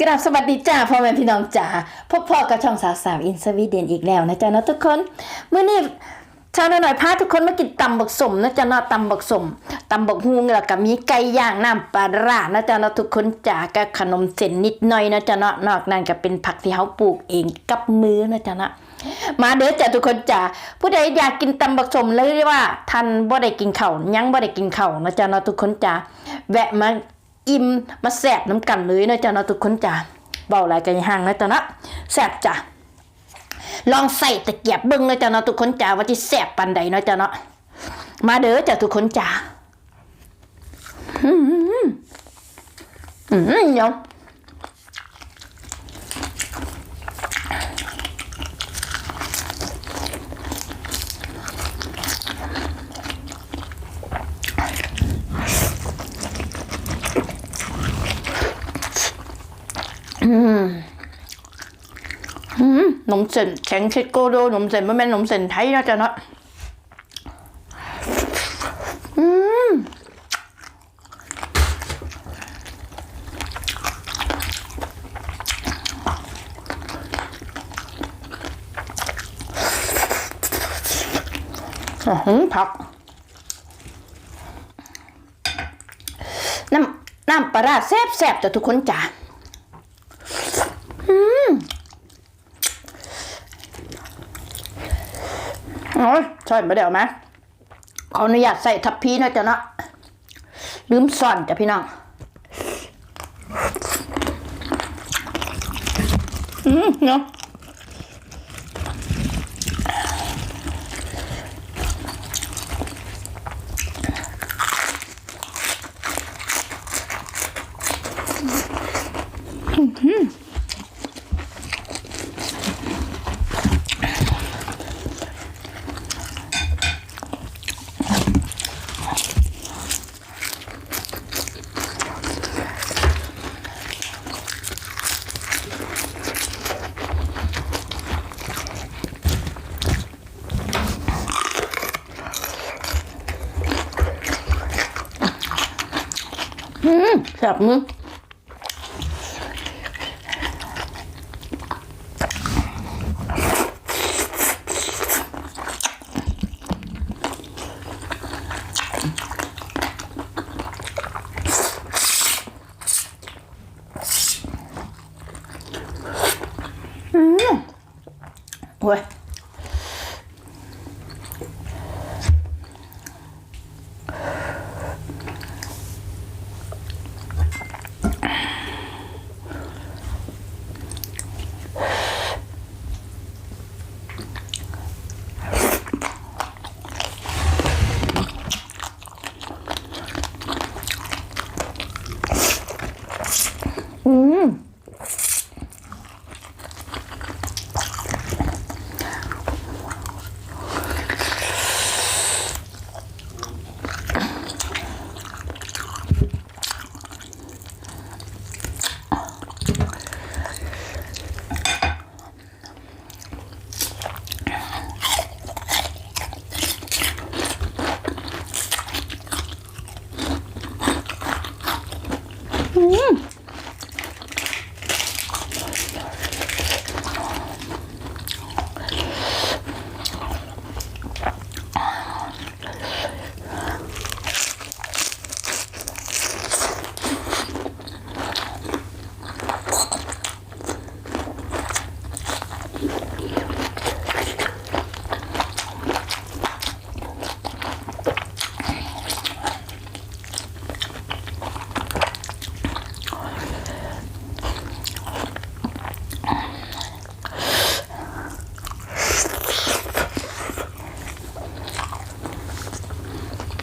กราบสวัสดีจ้าพ่อแม่พี่น้องจ๋าพบพ่อกับช่องสาวสาวอินสวีเดนอีกแล้วนะจ๊ะเนาะทุกคนเมื่อนี้ชาวหน่อยพาทุกคนมากินตำบักสมนะจ๊ะเนาะตำบักสมตำบักฮุงแล้วก็มีไก่ย่างน้ำปลาร้านะจ๊ะเนาะทุกคนจ๋ากับขนมเส้นนิดหน่อยนะจ๊ะเนาะนอกนั้นก็เป็นผักที่เขาปลูกเองกับมือนะจ๊ะเนาะมาเด้อจ้ะทุกคนจ๋าผู้ใดอยากกินตำบักสมเลยว่าท่านบ่ได้กินข้าวยังบ่ได้กินข้าวนะจ๊ะเนาะทุกคนจ๋าแวะมา อิ่มมาแสบน้ำกันเลยนะจ๊ะนาะทุกคนจ้ะเบาหลายกันห่างนะจ๊ะเนาะแสบจ้ะลองใส่ตะเกียบเบิ้งนะจ๊ะนาะทุกคนจ้ะว่าที่แสบปันใดนะจ๊ะนะมาเด้อจ้ะทุกคนจ้ะอืมอืมเนาะ นมเส้นแข็งเช็ดโกโดนมเส้นไม่แม่นนมเส้นไทยนะจ๊ะเนาะอืมห้อหือผัก น้ำน้ำปลาแซ่บแซ่บๆจ้ะทุกคนจ้ะ โอ้ยมาเดี๋ยวไหมขออนุญาตใส่ทับพีนะจ๊ะเนาะลืมซ่อนจ้ะพี่น้องอืมเนาะ แซ่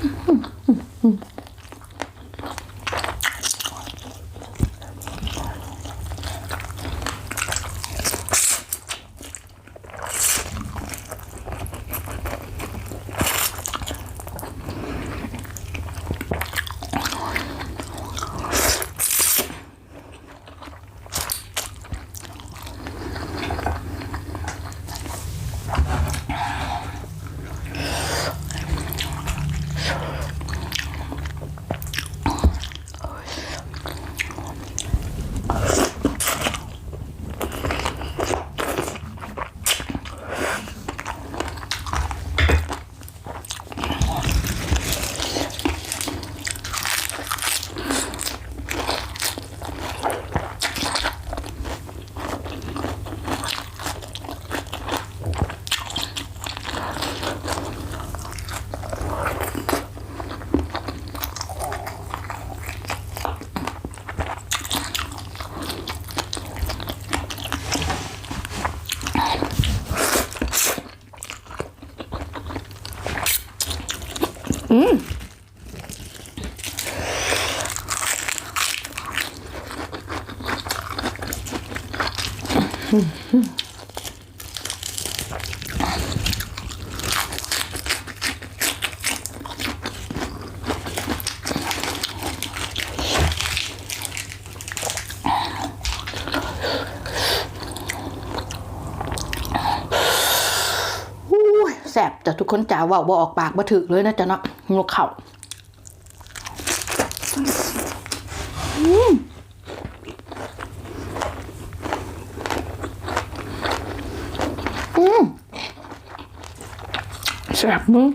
Mm-hmm. แสบแต่ทุกคนจ๋าว่าบ่ออกปากบ่ถึกเลยนะจ๊ะเนาะงกเข่า อืม อืมแสบมึง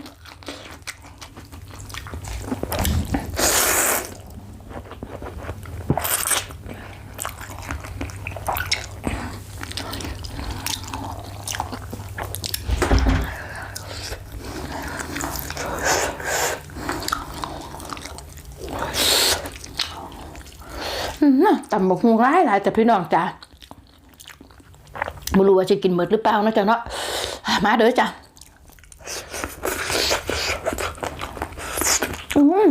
อืมน่ะตำบักฮุงร้ายหลายแต่พี่น้องจ้ะ ไม่รู้ว่าจะกินหมดหรือเปล่านะจ๊ะเนาะมาเด้อจ้ะอืม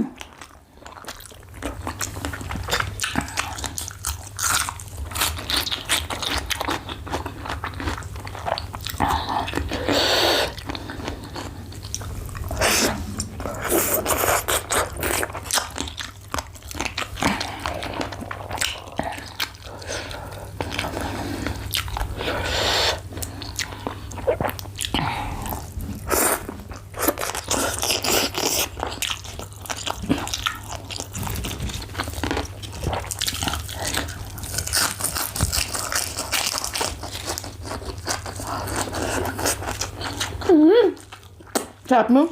แสบมึง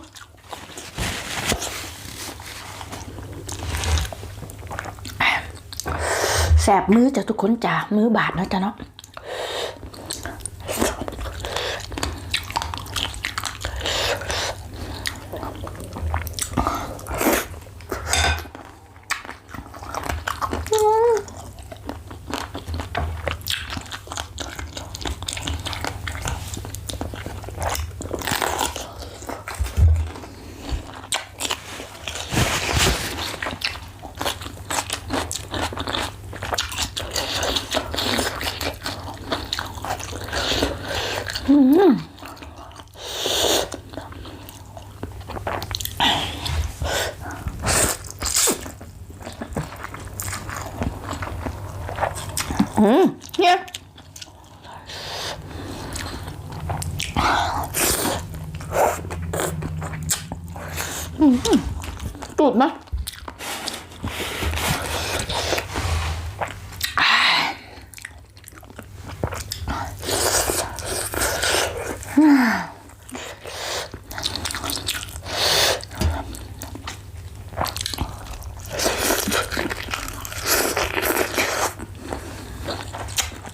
แสบมือจ้ะทุกคนจ้ะมือบาดนะจ๊ะเนาะ อืม เนี่ยอืมตูดนะ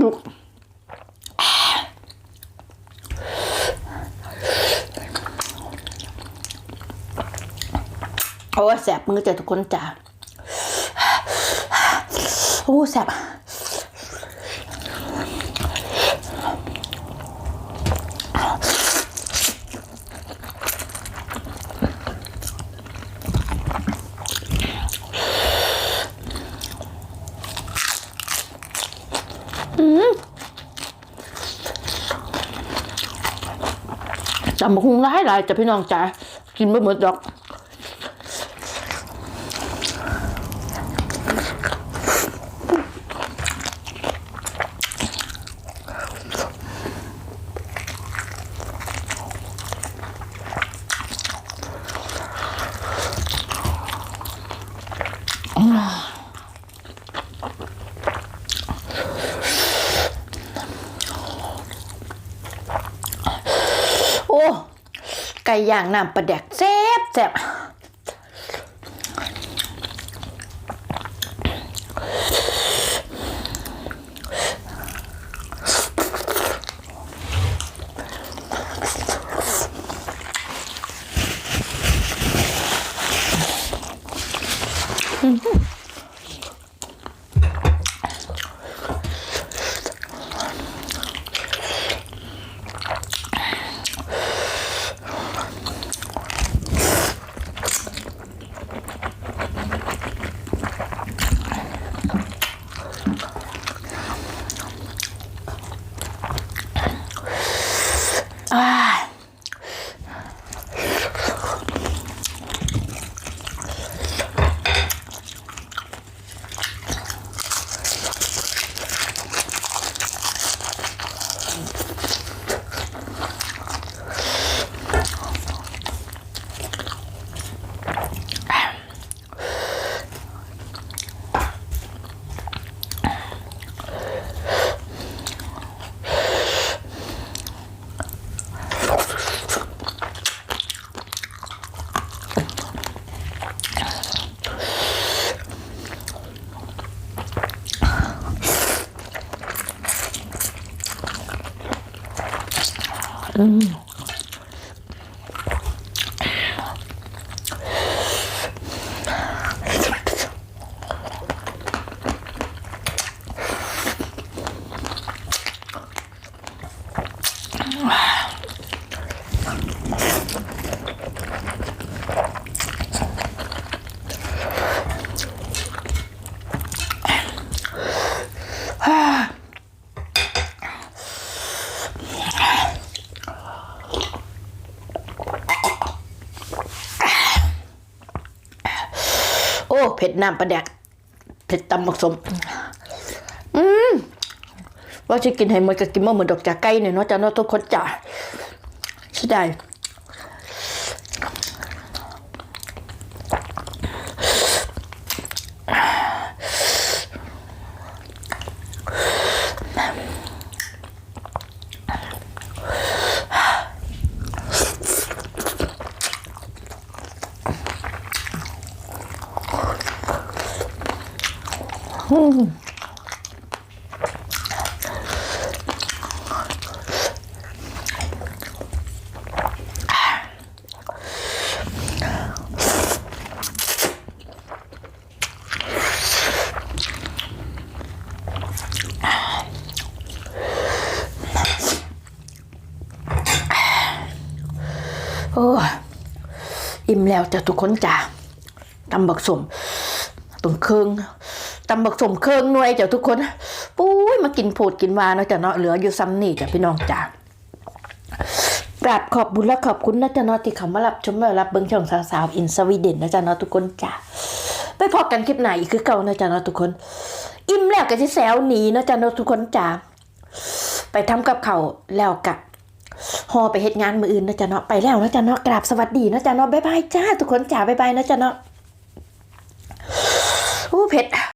ดุโอ้ย แสบมือจ้ะทุกคนจ้ะโอ้แสบจำบักหุงร้ายหลายจะพี่น้องจ้ะกินไม่หมดดอก ไก่ย่างน้ำปลาแดกแซ่บแซ่บ โอ้ เผ็ดน้ำปลาแดกเผ็ดตำบักสม อืมว่าจะกินให้หมันก็กินมาเหมือนดอกจากไก่เนี่ยเนาะจ้าเนาะทุกคนจ้าใช่ได้ โอ้อิ่มแล้วจ้ะทุกคนจ้าตำบักสมตรงเครื่อง ตำบักสมเครื่องหน่วยจ้ะทุกคนปุ้ยมากินโผดกินวาเนาะจ้ะเนาะเหลืออยู่ซ้ำนี่จ้ะพี่น้องจ้ากราบขอบบุญและขอบคุณนะจ๊ะเนาะที่เขามารับชมและรับเบิ้งช่องสาวๆอินสวีเดนนะจ๊ะเนาะทุกคนจ้าไปพบกันคลิปไหนอีกคือเก่านะจ๊ะเนาะทุกคน อิ่มแล้วก็จะแซวหนีนะจ๊ะเนาะทุกคนจ้าไปทำกับเขาแล้วกะฮอไปเฮ็ดงานมืออื่นนะจ๊ะเนาะไปแล้วนะจ๊ะเนาะกราบสวัสดีนะจ๊ะเนาะบ๊ายบายจ้าทุกคนจ้าบ๊ายบายนะจ๊ะเนาะอู้เผ็ด